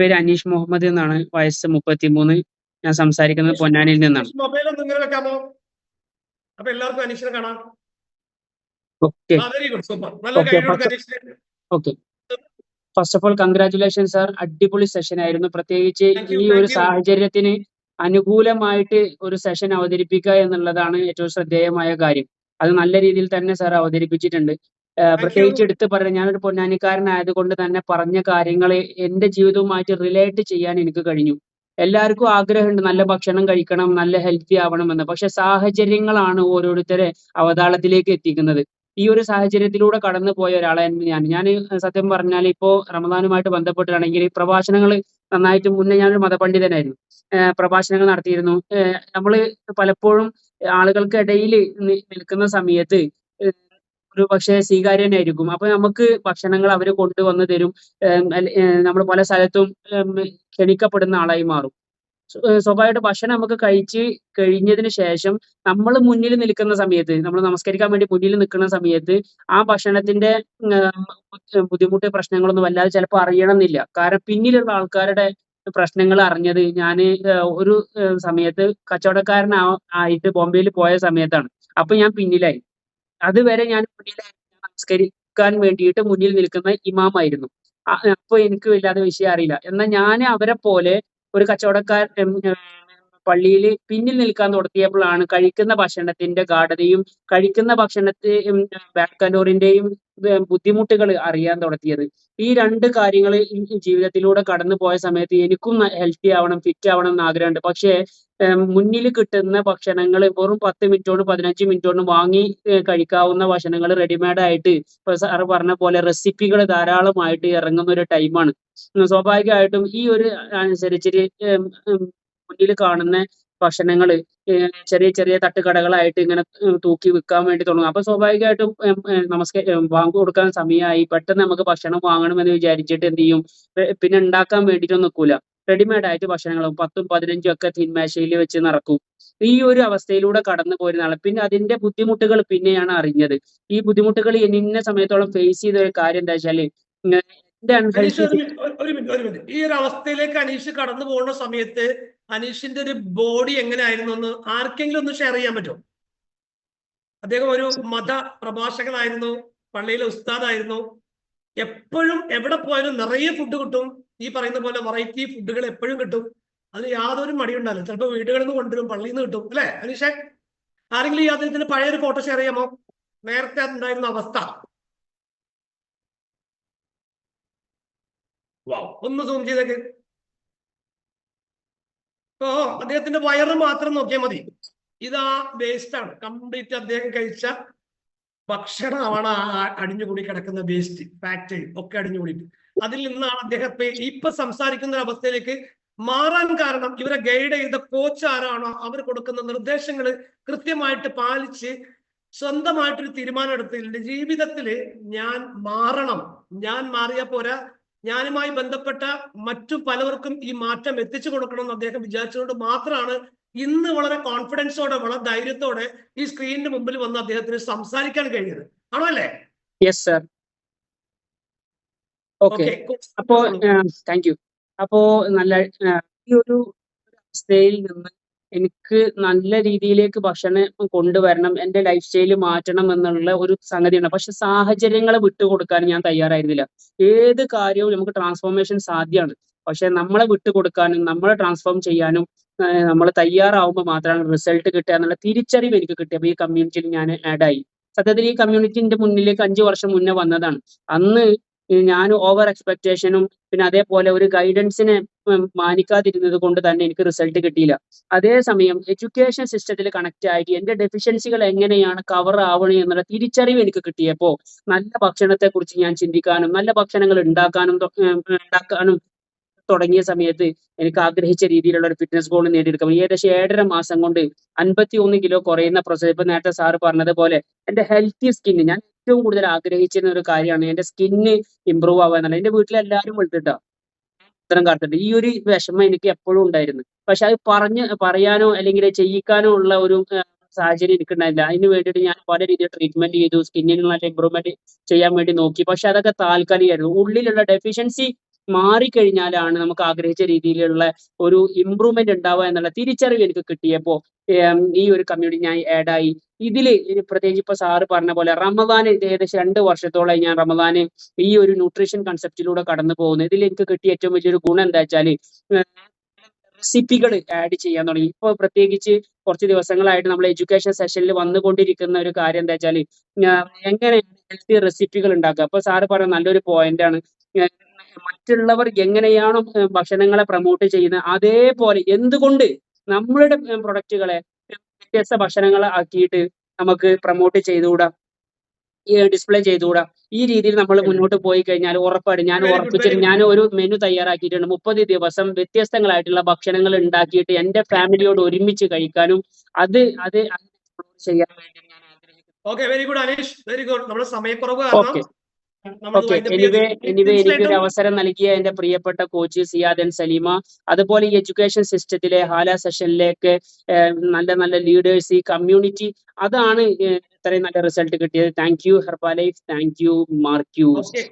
പേര് അനീഷ് മുഹമ്മദ് എന്നാണ്. വയസ്സ് മുപ്പത്തിമൂന്ന്. ഞാൻ സംസാരിക്കുന്നത് പൊന്നാനിയിൽ നിന്നാണ്. മൊബൈൽ ഒന്ന് ഇങ്ങനെ വെക്കാമോ? അപ്പൊ എല്ലാവർക്കും അനീഷിനെ കാണാം. ഓക്കെ. വെരി ഗുഡ് സൂപ്പർ നല്ല okay first of all congratulation sir അടിപൊളി സെഷൻ ആയിരുന്നു. പ്രത്യേകിച്ച് ഈ ഒരു സാഹചര്യത്തിന് അനുകൂലമായിട്ട് ഒരു സെഷൻ അവതരിപ്പിക്കുക എന്നുള്ളതാണ് ഏറ്റവും ശ്രദ്ധേയമായ കാര്യം. അത് നല്ല രീതിയിൽ തന്നെ സാർ അവതരിപ്പിച്ചിട്ടുണ്ട്. പ്രത്യേകിച്ച് എടുത്ത് പറയാൻ ഞാനൊരു പൊന്നാനിക്കാരനായതുകൊണ്ട് തന്നെ പറഞ്ഞ കാര്യങ്ങൾ എന്റെ ജീവിതവുമായിട്ട് റിലേറ്റ് ചെയ്യാൻ എനിക്ക് കഴിഞ്ഞു. എല്ലാവർക്കും ആഗ്രഹമുണ്ട് നല്ല ഭക്ഷണം കഴിക്കണം നല്ല ഹെൽത്തി ആവണം എന്ന് പക്ഷെ സാഹചര്യങ്ങളാണ് ഓരോരുത്തരെ അവതാളത്തിലേക്ക് എത്തിക്കുന്നത്. ഈ ഒരു സാഹചര്യത്തിലൂടെ കടന്നു പോയ ഒരാളായിരുന്നു ഞാൻ. ഞാൻ സത്യം പറഞ്ഞാൽ ഇപ്പോ റമദാനുമായിട്ട് ബന്ധപ്പെട്ടാണെങ്കിൽ പ്രഭാഷണങ്ങൾ നന്നായിട്ട് മുന്നേ ഞാനൊരു മതപണ്ഡിതനായിരുന്നു. പ്രഭാഷണങ്ങൾ നടത്തിയിരുന്നു. നമ്മൾ നമ്മൾ പലപ്പോഴും ആളുകൾക്കിടയിൽ നിൽക്കുന്ന സമയത്ത് ഒരു പക്ഷേ സ്വീകാര്യനായിരിക്കും. അപ്പൊ നമുക്ക് ഭക്ഷണങ്ങൾ അവർ കൊണ്ടുവന്ന് തരും. നമ്മൾ പല സ്ഥലത്തും ക്ഷണിക്കപ്പെടുന്ന ആളായി മാറും. സ്വാഭാവികമായിട്ട് ഭക്ഷണം നമുക്ക് കഴിച്ച് കഴിഞ്ഞതിന് ശേഷം നമ്മൾ മുന്നിൽ നിൽക്കുന്ന സമയത്ത് നമ്മൾ നമസ്കരിക്കാൻ വേണ്ടി മുന്നിൽ നിൽക്കുന്ന സമയത്ത് ആ ഭക്ഷണത്തിന്റെ ബുദ്ധിമുട്ട് പ്രശ്നങ്ങളൊന്നും വല്ലാതെ ചിലപ്പോൾ അറിയണമെന്നില്ല. കാരണം പിന്നിലുള്ള ആൾക്കാരുടെ പ്രശ്നങ്ങൾ അറിഞ്ഞത് ഞാൻ ഒരു സമയത്ത് കച്ചവടക്കാരൻ ആയിട്ട് ബോംബെയിൽ പോയ സമയത്താണ്. അപ്പൊ ഞാൻ പിന്നിലായി. അതുവരെ ഞാൻ മുന്നിൽ നമസ്കരിക്കാൻ വേണ്ടിയിട്ട് മുന്നിൽ നിൽക്കുന്ന ഇമാമായിരുന്നു. അപ്പൊ എനിക്ക് വല്ലാതെ വിഷയം അറിയില്ല. എന്നാൽ ഞാൻ അവരെ പോലെ ഒരു കച്ചവടക്കാരൻ പള്ളിയിൽ പിന്നിൽ നിൽക്കാൻ തുടങ്ങിയപ്പോഴാണ് കഴിക്കുന്ന ഭക്ഷണത്തിന്റെ ഗാഠതയും കഴിക്കുന്ന ഭക്ഷണത്തെ ബാക്ക് കലോറിന്റെയും ബുദ്ധിമുട്ടുകൾ അറിയാൻ തുടങ്ങിയത്. ഈ രണ്ട് കാര്യങ്ങൾ ജീവിതത്തിലൂടെ കടന്നു പോയ സമയത്ത് എനിക്കും ഹെൽത്തി ആവണം ഫിറ്റ് ആവണം എന്ന് ആഗ്രഹമുണ്ട്. പക്ഷേ മുന്നിൽ കിട്ടുന്ന ഭക്ഷണങ്ങൾ വെറും പത്ത് മിനിറ്റ് കൊണ്ട് പതിനഞ്ച് മിനിറ്റ് കൊണ്ട് വാങ്ങി കഴിക്കാവുന്ന ഭക്ഷണങ്ങൾ റെഡിമെയ്ഡ് ആയിട്ട് ഇപ്പൊ സാറ് പറഞ്ഞ പോലെ റെസിപ്പികൾ ധാരാളമായിട്ട് ഇറങ്ങുന്ന ഒരു ടൈമാണ് സ്വാഭാവികമായിട്ടും ഈ ഒരു അനുസരിച്ചിട്ട് മുന്നിൽ കാണുന്ന ഭക്ഷണങ്ങൾ ചെറിയ ചെറിയ തട്ടുകടകളായിട്ട് ഇങ്ങനെ തൂക്കി വിൽക്കാൻ വേണ്ടി തുടങ്ങും. അപ്പൊ സ്വാഭാവികമായിട്ടും നമസ്കാര ബാങ്ക് കൊടുക്കാൻ സമയമായി. പെട്ടെന്ന് നമുക്ക് ഭക്ഷണം വാങ്ങണമെന്ന് വിചാരിച്ചിട്ട് എന്ത് ചെയ്യും? പിന്നെ ഉണ്ടാക്കാൻ വേണ്ടിയിട്ടൊന്നും നിൽക്കൂല. റെഡിമെയ്ഡ് ആയിട്ട് ഭക്ഷണങ്ങളും പത്തും പതിനഞ്ചും ഒക്കെ തിന്മേശയിൽ വെച്ച് നടക്കും. ഈ ഒരു അവസ്ഥയിലൂടെ കടന്നു പോരുന്ന ആൾ പിന്നെ അതിന്റെ ബുദ്ധിമുട്ടുകൾ പിന്നെയാണ് അറിഞ്ഞത്. ഈ ബുദ്ധിമുട്ടുകൾ ഇന്ന സമയത്തോളം ഫേസ് ചെയ്ത ഒരു കാര്യം എന്താ വെച്ചാൽ എന്റെ അൺഹെൽത്തി ഈ ഒരു അവസ്ഥയിലേക്ക് അനീഷ് കടന്നു പോകുന്ന സമയത്ത് അനീഷിന്റെ ഒരു ബോഡി എങ്ങനെയായിരുന്നു എന്ന് ആർക്കെങ്കിലും ഒന്ന് ഷെയർ ചെയ്യാൻ പറ്റുമോ? അദ്ദേഹം ഒരു മത പ്രഭാഷകനായിരുന്നു പള്ളിയിലെ ഉസ്താദായിരുന്നു. എപ്പോഴും എവിടെ പോയാലും നിറയെ ഫുഡ് കിട്ടും. ഈ പറയുന്ന പോലെ വെറൈറ്റി ഫുഡുകൾ എപ്പോഴും കിട്ടും. അതിന് യാതൊരു മടിയുണ്ടാവില്ല. ചിലപ്പോൾ വീടുകളിൽ നിന്ന് കൊണ്ടുവരും പള്ളിയിൽ നിന്ന് കിട്ടും. അല്ലെ അനീഷേ ആരെങ്കിലും ഈ അദ്ദേഹത്തിന്റെ പഴയൊരു ഫോട്ടോ ഷെയർ ചെയ്യാമോ? നേരത്തെ ഉണ്ടായിരുന്ന അവസ്ഥ. വൗ ഒന്ന് സൂം ചെയ്തേക്ക്. ഓ അദ്ദേഹത്തിന്റെ വയറ് മാത്രം നോക്കിയാൽ മതി. ഇതാ വേസ്റ്റ് ആണ്. കംപ്ലീറ്റ് അദ്ദേഹം കഴിച്ച ഭക്ഷണമാണ് അടിഞ്ഞുകൂടി കിടക്കുന്ന വേസ്റ്റ് ഫാക്ടറി ഒക്കെ അടിഞ്ഞുകൂടിയിട്ട്. അതിൽ നിന്നാണ് അദ്ദേഹത്തെ ഇപ്പൊ ഇപ്പൊ സംസാരിക്കുന്ന അവസ്ഥയിലേക്ക് മാറാൻ കാരണം ഇവരെ ഗൈഡ് ചെയ്ത കോച്ച് ആരാണോ അവർ കൊടുക്കുന്ന നിർദ്ദേശങ്ങൾ കൃത്യമായിട്ട് പാലിച്ച് സ്വന്തമായിട്ടൊരു തീരുമാനം എടുത്തില്ല ജീവിതത്തിൽ ഞാൻ മാറണം. ഞാൻ മാറിയ പോരാ. ഞാനുമായി ബന്ധപ്പെട്ട മറ്റു പലവർക്കും ഈ മാറ്റം എത്തിച്ചു കൊടുക്കണം എന്ന് അദ്ദേഹം വിചാരിച്ചുകൊണ്ട് മാത്രമാണ് ഇന്ന് വളരെ കോൺഫിഡൻസോടെ വളരെ ധൈര്യത്തോടെ ഈ സ്ക്രീനിന് മുമ്പിൽ വന്ന് അദ്ദേഹത്തിന് സംസാരിക്കാൻ കഴിഞ്ഞത്. ആണോ അല്ലേ? യെസ് സർ ഓക്കെ ഓക്കെ അപ്പോ താങ്ക് യു അപ്പോ നല്ല ഈ ഒരു അവസ്ഥയിൽ നിന്ന് എനിക്ക് നല്ല രീതിയിലേക്ക് ഭക്ഷണം കൊണ്ടുവരണം എന്റെ ലൈഫ് സ്റ്റൈൽ മാറ്റണം എന്നുള്ള ഒരു സംഗതിയുണ്ട്. പക്ഷെ സാഹചര്യങ്ങളെ വിട്ടുകൊടുക്കാൻ ഞാൻ തയ്യാറായിരുന്നില്ല. ഏത് കാര്യവും നമുക്ക് ട്രാൻസ്ഫോർമേഷൻ സാധ്യമാണ്. പക്ഷെ നമ്മളെ വിട്ടുകൊടുക്കാനും നമ്മളെ ട്രാൻസ്ഫോം ചെയ്യാനും നമ്മൾ തയ്യാറാവുമ്പോൾ മാത്രമാണ് റിസൾട്ട് കിട്ടുക എന്നുള്ള തിരിച്ചറിവ് എനിക്ക് കിട്ടിയപ്പോൾ ഈ കമ്മ്യൂണിറ്റിയിൽ ഞാൻ ആഡായി സത്യത്തിൽ ഈ കമ്മ്യൂണിറ്റിന്റെ മുന്നിലേക്ക് അഞ്ചു വർഷം മുന്നേ വന്നതാണ്. അന്ന് ഞാൻ ഓവർ എക്സ്പെക്ടേഷനും പിന്നെ അതേപോലെ ഒരു ഗൈഡൻസിനെ മാനിക്കാതിരുന്നത് കൊണ്ട് തന്നെ എനിക്ക് റിസൾട്ട് കിട്ടിയില്ല. അതേസമയം എഡ്യൂക്കേഷൻ സിസ്റ്റത്തിൽ കണക്ട് ആയിട്ട് എന്റെ ഡെഫിഷ്യൻസികൾ എങ്ങനെയാണ് കവർ ആവണേ എന്നുള്ള തിരിച്ചറിവ് എനിക്ക് കിട്ടിയപ്പോൾ നല്ല ഭക്ഷണത്തെ കുറിച്ച് ഞാൻ ചിന്തിക്കാനും നല്ല ഭക്ഷണങ്ങൾ ഉണ്ടാക്കാനും ഉണ്ടാക്കാനും തുടങ്ങിയ സമയത്ത് എനിക്ക് ആഗ്രഹിച്ച രീതിയിലുള്ള ഒരു ഫിറ്റ്നസ് ഗോൾ നേടിയെടുക്കാം ഏകദേശം ഏഴര മാസം കൊണ്ട് അൻപത്തി ഒന്ന് കിലോ കുറയുന്ന പ്രോസസ് ഇപ്പൊ നേരത്തെ സാറ് പറഞ്ഞതുപോലെ എന്റെ ഹെൽത്തി സ്കിന്ന് ഞാൻ ഏറ്റവും കൂടുതൽ ആഗ്രഹിച്ചിരുന്ന ഒരു കാര്യമാണ് എന്റെ സ്കിന്ന് ഇമ്പ്രൂവ് ആവാന്നുള്ളത് എന്റെ വീട്ടിലെല്ലാവരും വെളുത്തിട്ടാ ഇത്തരം കാലത്തുണ്ട് ഈ ഒരു വിഷമം എനിക്ക് എപ്പോഴും ഉണ്ടായിരുന്നു. പക്ഷെ അത് പറഞ്ഞ് പറയാനോ അല്ലെങ്കിൽ ചെയ്യിക്കാനോ ഉള്ള ഒരു സാഹചര്യം എനിക്കുണ്ടായില്ല. അതിന് വേണ്ടിയിട്ട് ഞാൻ പല രീതിയിൽ ട്രീറ്റ്മെന്റ് ചെയ്തു. സ്കിന്നിനുള്ള ഇമ്പ്രൂവ്മെന്റ് ചെയ്യാൻ വേണ്ടി നോക്കി. പക്ഷെ അതൊക്കെ താൽക്കാലികമായിരുന്നു. ഉള്ളിലുള്ള ഡെഫിഷ്യൻസി മാറിക്കഴിഞ്ഞാലാണ് നമുക്ക് ആഗ്രഹിച്ച രീതിയിലുള്ള ഒരു ഇമ്പ്രൂവ്മെന്റ് ഉണ്ടാവുക എന്നുള്ള തിരിച്ചറിവ് എനിക്ക് കിട്ടിയപ്പോ ഈ ഒരു കമ്മ്യൂണിറ്റി ഞാൻ ആഡ് ആയി. ഇനി പ്രത്യേകിച്ച് ഇപ്പൊ സാറ് പറഞ്ഞ പോലെ റമദാൻ ഏകദേശം രണ്ട് വർഷത്തോളമായി ഞാൻ റമദാന് ഈ ഒരു ന്യൂട്രീഷൻ കൺസെപ്റ്റിലൂടെ കടന്നു പോകുന്നു. ഇതിൽ എനിക്ക് കിട്ടിയ ഏറ്റവും വലിയൊരു ഗുണം എന്താ വെച്ചാൽ റെസിപ്പികൾ ആഡ് ചെയ്യാൻ തുടങ്ങി. ഇപ്പൊ പ്രത്യേകിച്ച് കുറച്ച് ദിവസങ്ങളായിട്ട് നമ്മൾ എഡ്യൂക്കേഷൻ സെഷനിൽ വന്നുകൊണ്ടിരിക്കുന്ന ഒരു കാര്യം എന്താ വെച്ചാൽ എങ്ങനെ ഹെൽത്തി റെസിപ്പികൾ ഉണ്ടാക്കുക? അപ്പൊ സാറ് പറഞ്ഞ നല്ലൊരു പോയിന്റ് ആണ്. മറ്റുള്ളവർ എങ്ങനെയാണോ ഭക്ഷണങ്ങളെ പ്രൊമോട്ട് ചെയ്യുന്നത് അതേപോലെ എന്തുകൊണ്ട് നമ്മളുടെ പ്രൊഡക്റ്റുകളെ വ്യത്യസ്ത ഭക്ഷണങ്ങൾ ആക്കിയിട്ട് നമുക്ക് പ്രൊമോട്ട് ചെയ്തുകൂടാ? ഡിസ്പ്ലേ ചെയ്തുകൂടാ? ഈ രീതിയിൽ നമ്മൾ മുന്നോട്ട് പോയി കഴിഞ്ഞാൽ ഉറപ്പായിട്ട് ഞാൻ ഉറപ്പിച്ചിട്ട് ഞാൻ ഒരു മെനു തയ്യാറാക്കിയിട്ടുണ്ട്. മുപ്പത് ദിവസം വ്യത്യസ്തങ്ങളായിട്ടുള്ള ഭക്ഷണങ്ങൾ ഉണ്ടാക്കിയിട്ട് എന്റെ ഫാമിലിയോട് ഒരുമിച്ച് കഴിക്കാനും അത് അത് ചെയ്യാൻ വേണ്ടി ഞാൻ ആഗ്രഹിക്കുന്നു. Okay very good Aneesh very good നമ്മുടെ സമയക്കുറവ് കാരണം എനിവേ എനിവേ എനിക്കൊരു അവസരം നൽകിയ എന്റെ പ്രിയപ്പെട്ട കോച്ച് സിയാദൻ സലീമ. അതുപോലെ ഈ എഡ്യൂക്കേഷൻ സിസ്റ്റത്തിലെ ഹാല സെഷനിലേക്ക് നല്ല നല്ല ലീഡേഴ്സ് ഈ കമ്മ്യൂണിറ്റി അതാണ് ഇത്രയും നല്ല റിസൾട്ട് കിട്ടിയത്. Thank you Herbalife thank you okay